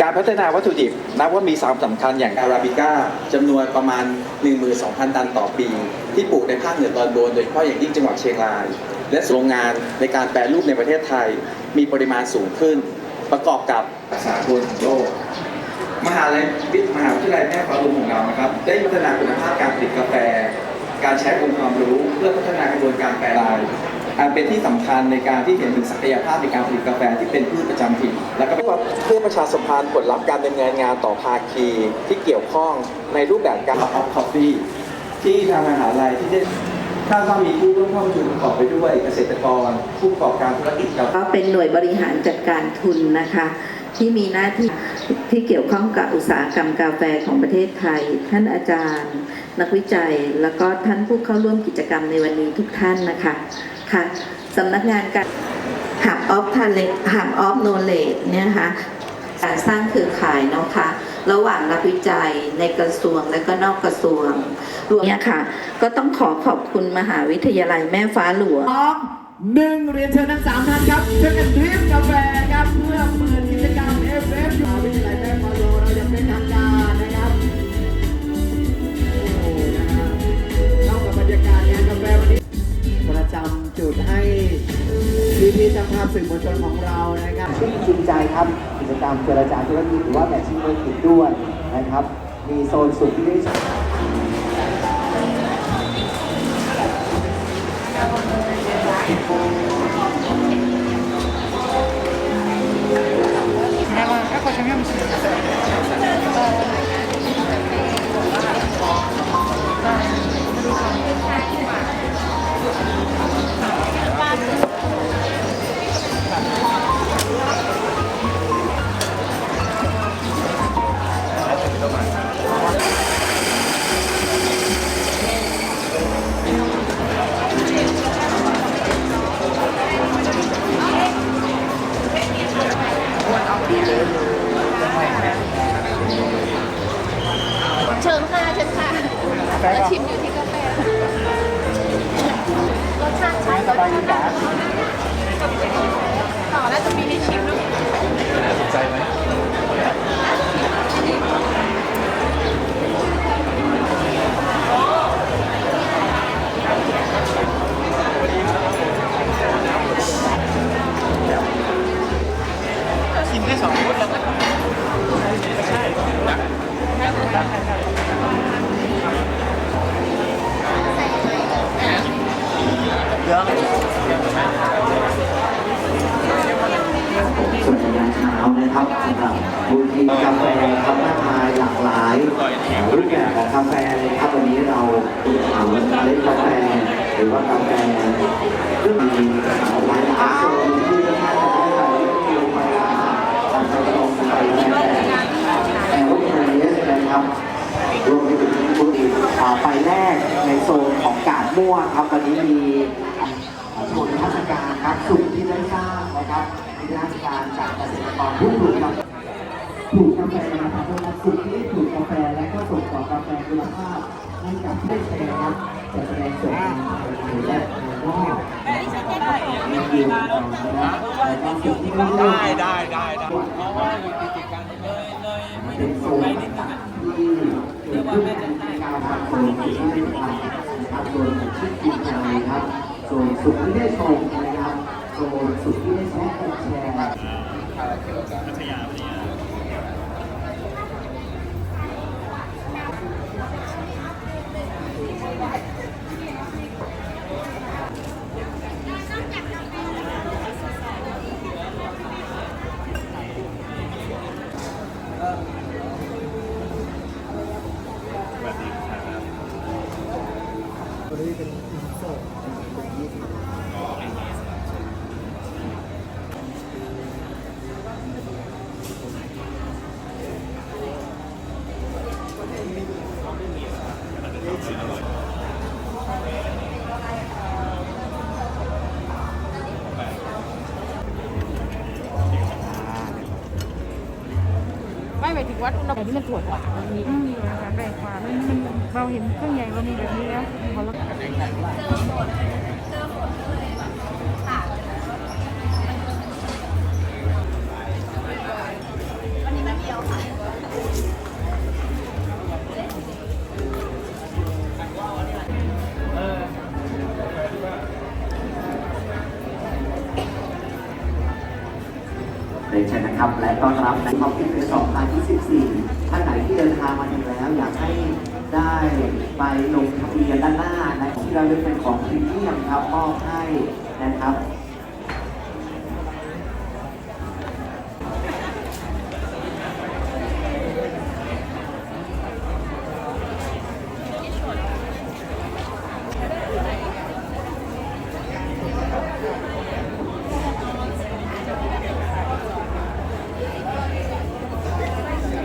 การพัฒนาวัตถุดิบนับว่ามีสามสำคัญอย่างอาราบิก้าจำนวนประมาณ 12,000 ตันต่อปี ที่ปลูกในภาคเหนือตอนบนโดยเฉพาะอย่างยิ่งจังหวัดเชียงราย และโรงงานในการแปรรูปในประเทศไทย มีปริมาณสูงขึ้น ประกอบกับสากลโลกมหาลัยวิทย์มหาวิทยาลัยแม่ฟ้าหลวงของเรานะครับ ได้พัฒนาคุณภาพการผลิตกาแฟ การใช้องค์ความรู้เพื่อพัฒนากระบวนการแปรลาย อันเป็นที่สำคัญในการที่เห็นถึงศักยภาพในการผลิตกาแฟที่เป็นพืชประจำถิ่นแล้วก็เพื่อประชาสัมพันธ์ผลลัพธ์การดำเนินงานต่อภาคีที่เกี่ยวข้องในรูปแบบการออฟคอฟฟี่ที่ทางมหาลัยที่ได้คาดว่ามีผู้ร่วมเข้าประชุมประกอบไปด้วยเกษตรกร ผู้ประกอบการธุรกิจกาแฟก็เป็นหน่วยบริหารจัดการทุนนะคะ ที่มีหน้าที่ที่เกี่ยวข้องกับอุตสาหกรรมกาแฟของประเทศไทย ท่านอาจารย์ นักวิจัย แล้วก็ท่านผู้เข้าร่วมกิจกรรมในวันนี้ทุกท่านนะคะ ค่ะสำนักงานการหับออฟทาเลหับออฟโนเลตเนี่ยนะคะการสร้างเครือข่ายเนาะค่ะระหว่างนักวิจัยในกระทรวงและก็นอกกระทรวงรวมเนี่ยค่ะ ก็ต้องขอขอบคุณมหาวิทยาลัยแม่ฟ้าหลวงสองหนึ่งเรียนเชิญทั้งสามท่านครับเชิญกันดริฟกาแฟครับเพื่อเปิดกิจกรรม FF พี่พี่ๆช่างภาพสื่อมวลชนของเรานะครับที่จริงใจครับกิจกรรมเจรจาธุรกิจหรือว่าแมทชิ่งธุรกิจด้วยนะครับ มีโซนสุดที่ได้ แล้วชิมอยู่ที่กาแฟรสชาติใช้สบายดีต่อแล้วจะมีให้ชิมด้วยสนใจไหมชิมได้สอง วนยามเช้านะครับสำหรับบูธกาแฟครับมากมายหลากหลายรูปแบบของกาแฟเลยครับวันนี้เราเอาเล็ดกาแฟ หรือว่ากาแฟซึ่งมีหลายหลายโซนที่จะให้เราได้ลงมาทำไปลงไปแล้วแต่รูปแบบนี้นะครับรวมไปถึงบูธอ่ไฟแรกในโซนของกาดม่วงครับวันนี้มี ส่วนราชการครับสุขที่ได้สร้างนะครับมีราชการจากเกษตรกรผู้ปลูกกาแฟปลูกกาแฟนะครับเพื่อสุขที่ปลูกกาแฟและก็ส่งต่อกาแฟคุณภาพให้กับผู้ได้แชร์ครับจะแสดงส่วนในและในรอบในยืนของเรานะครับแต่ความสุขที่ได้ได้ได้ได้เพราะว่าเป็นโซนที่เกิดขึ้นในการทำโซนที่ได้ทำทำโซนของชื่อกินใจครับ โซนสุขที่ได้ชมนะครับโซนสุขที่ได้แชร์แชร์ไม่หมาย ถึง วัดอุณหภูมิที่มันตรวจวัดมันมีอืมนะคะแบ่งขวามันมันเราเห็นเครื่องใหญ่เรามีแบบนี้แล้วเขาลด นนะครับ และต้อนรับในคอมพิวเตอร์2024 ท่านไหนที่เดินทางมาถึงแล้ว อยากให้ได้ไปลงทะเบียนด้านหน้านะที่เราเลือกเป็นของพรีเมียมครับมอบให้นะครับ